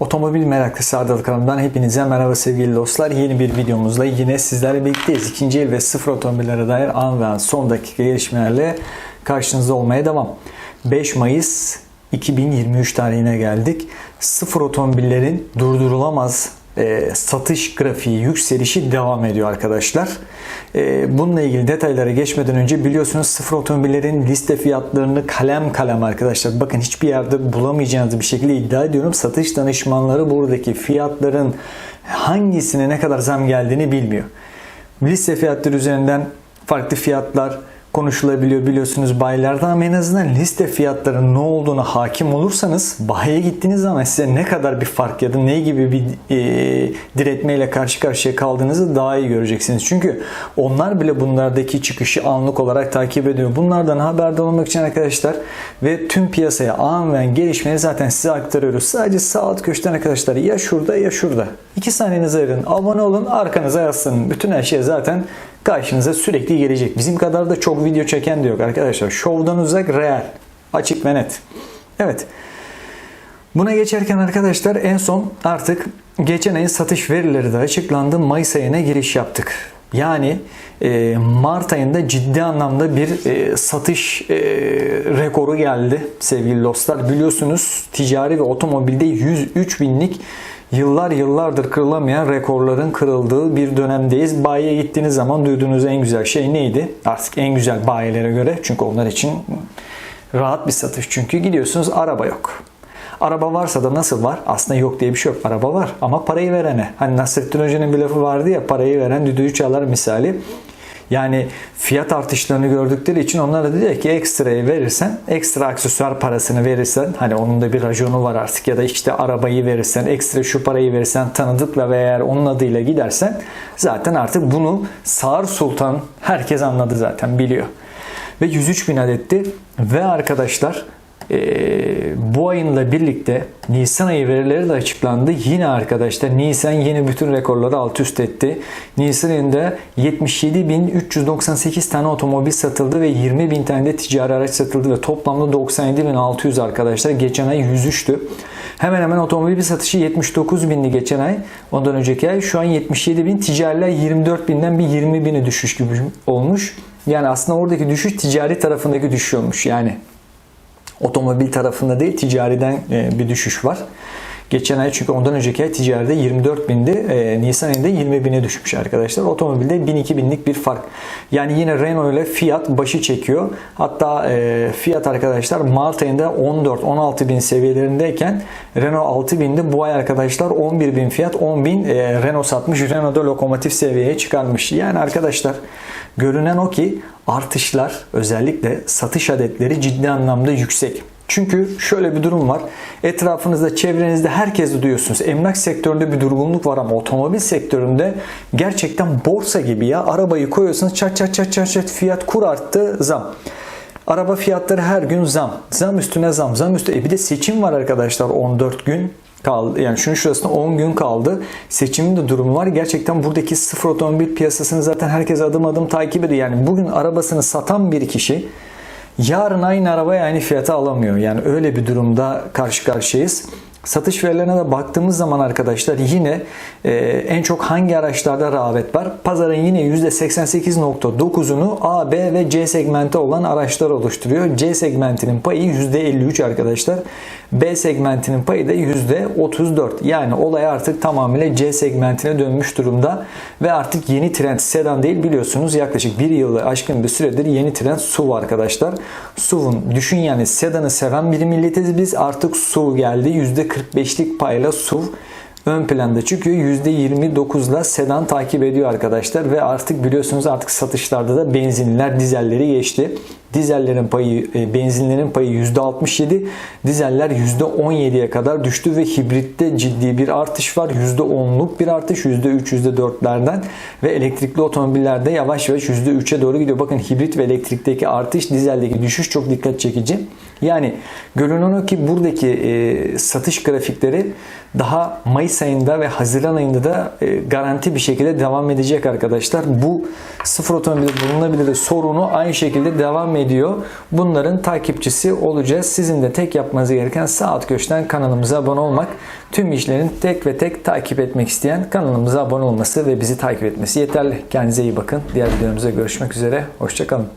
Otomobil meraklısı Ardal kanalından hepinize merhaba sevgili dostlar. Yeni bir videomuzla yine sizlerle birlikteyiz. İkinci el ve sıfır otomobillere dair an ve an son dakika gelişmelerle karşınızda olmaya devam. 5 Mayıs 2023 tarihine geldik. Sıfır otomobillerin durdurulamaz e, satış grafiği yükselişi devam ediyor arkadaşlar. E, bununla ilgili detaylara geçmeden önce biliyorsunuz sıfır otomobillerin liste fiyatlarını kalem kalem arkadaşlar bakın hiçbir yerde bulamayacağınız bir şekilde iddia ediyorum. Satış danışmanları buradaki fiyatların hangisine ne kadar zam geldiğini bilmiyor. Liste fiyatları üzerinden farklı fiyatlar konuşulabiliyor biliyorsunuz bayilerde ama en azından liste fiyatlarının ne olduğuna hakim olursanız bayiye gittiğiniz zaman size ne kadar bir fark ya da ne gibi bir e, diretmeyle karşı karşıya kaldığınızı daha iyi göreceksiniz. Çünkü onlar bile bunlardaki çıkışı anlık olarak takip ediyor. Bunlardan haberdar olmak için arkadaşlar ve tüm piyasaya an ve gelişmeleri zaten size aktarıyoruz. Sadece sağ alt köşeden arkadaşlar ya şurada ya şurada. İki saniyenizi ayırın. Abone olun arkanıza yaslanın. Bütün her şey zaten karşınıza sürekli gelecek. Bizim kadar da çok video çeken de yok arkadaşlar. Şovdan uzak real. Açık ve net. Evet. Buna geçerken arkadaşlar en son artık geçen ayın satış verileri de açıklandı. Mayıs ayına giriş yaptık. Yani e, Mart ayında ciddi anlamda bir e, satış e, rekoru geldi sevgili dostlar. Biliyorsunuz ticari ve otomobilde 103 binlik yıllar yıllardır kırılamayan rekorların kırıldığı bir dönemdeyiz. Bayiye gittiğiniz zaman duyduğunuz en güzel şey neydi? Artık en güzel bayilere göre çünkü onlar için rahat bir satış. Çünkü gidiyorsunuz araba yok. Araba varsa da nasıl var? Aslında yok diye bir şey yok. Araba var ama parayı verene. Hani Nasrettin Hoca'nın bir lafı vardı ya parayı veren düdüğü çalar misali. Yani fiyat artışlarını gördükleri için onlar da diyor ki ekstrayı verirsen, ekstra aksesuar parasını verirsen, hani onun da bir rajonu var artık ya da işte arabayı verirsen, ekstra şu parayı verirsen, tanıdıkla veya eğer onun adıyla gidersen zaten artık bunu Sağır Sultan herkes anladı zaten biliyor. Ve 103 bin adetti ve arkadaşlar bu ayınla birlikte Nisan ayı verileri de açıklandı. Yine arkadaşlar Nisan yeni bütün rekorları alt üst etti. Nisan ayında 77.398 tane otomobil satıldı ve 20.000 tane de ticari araç satıldı ve toplamda 97.600 arkadaşlar. Geçen ay 103'tü. Hemen hemen otomobil satışı 79 bindi geçen ay. Ondan önceki ay şu an 77 bin. Ticariler 24 binden bir 20 bini düşüş gibi olmuş. Yani aslında oradaki düşüş ticari tarafındaki düşüş olmuş. Yani otomobil tarafında değil ticariden e, bir düşüş var. Geçen ay çünkü ondan önceki ay ticaride 24 bindi. E, Nisan ayında 20 bine düşmüş arkadaşlar. Otomobilde 1000-2000 binlik bir fark. Yani yine Renault ile Fiat başı çekiyor. Hatta e, Fiat arkadaşlar Mart ayında 14-16 bin seviyelerindeyken Renault 6 bindi. Bu ay arkadaşlar 11 bin Fiat 10 bin e, Renault satmış. Renault da lokomotif seviyeye çıkarmış. Yani arkadaşlar görünen o ki artışlar özellikle satış adetleri ciddi anlamda yüksek. Çünkü şöyle bir durum var. Etrafınızda, çevrenizde herkes de duyuyorsunuz. Emlak sektöründe bir durgunluk var ama otomobil sektöründe gerçekten borsa gibi ya. Arabayı koyuyorsunuz çat çat çat çat çat fiyat kur arttı zam. Araba fiyatları her gün zam. Zam üstüne zam. Zam üstüne. E bir de seçim var arkadaşlar 14 gün kaldı. Yani şunun şurasında 10 gün kaldı. Seçimin de durumu var. Gerçekten buradaki sıfır otomobil piyasasını zaten herkes adım adım takip ediyor. Yani bugün arabasını satan bir kişi yarın aynı arabaya aynı fiyata alamıyor. Yani öyle bir durumda karşı karşıyayız. Satış verilerine de baktığımız zaman arkadaşlar yine e, en çok hangi araçlarda rağbet var? Pazarın yine %88.9'unu A, B ve C segmenti olan araçlar oluşturuyor. C segmentinin payı %53 arkadaşlar. B segmentinin payı da %34. Yani olay artık tamamıyla C segmentine dönmüş durumda. Ve artık yeni trend sedan değil biliyorsunuz yaklaşık bir yılı aşkın bir süredir yeni trend SUV arkadaşlar. SUV'un düşün yani sedanı seven bir milletiz biz artık SUV geldi. %45'lik payla SUV ön planda çıkıyor. %29'la sedan takip ediyor arkadaşlar ve artık biliyorsunuz artık satışlarda da benzinliler dizelleri geçti. Dizellerin payı, e, benzinlerin payı %67, dizeller %17'ye kadar düştü ve hibritte ciddi bir artış var. %10'luk bir artış %3, %4'lerden ve elektrikli otomobillerde yavaş yavaş %3'e doğru gidiyor. Bakın hibrit ve elektrikteki artış, dizeldeki düşüş çok dikkat çekici. Yani görünen o ki buradaki e, satış grafikleri daha Mayıs ayında ve Haziran ayında da e, garanti bir şekilde devam edecek arkadaşlar. Bu sıfır otomobil bulunabilir sorunu aynı şekilde devam ediyor. Bunların takipçisi olacağız. Sizin de tek yapmanız gereken sağ alt köşeden kanalımıza abone olmak. Tüm işlerin tek ve tek takip etmek isteyen kanalımıza abone olması ve bizi takip etmesi yeterli. Kendinize iyi bakın. Diğer videomuzda görüşmek üzere. Hoşçakalın.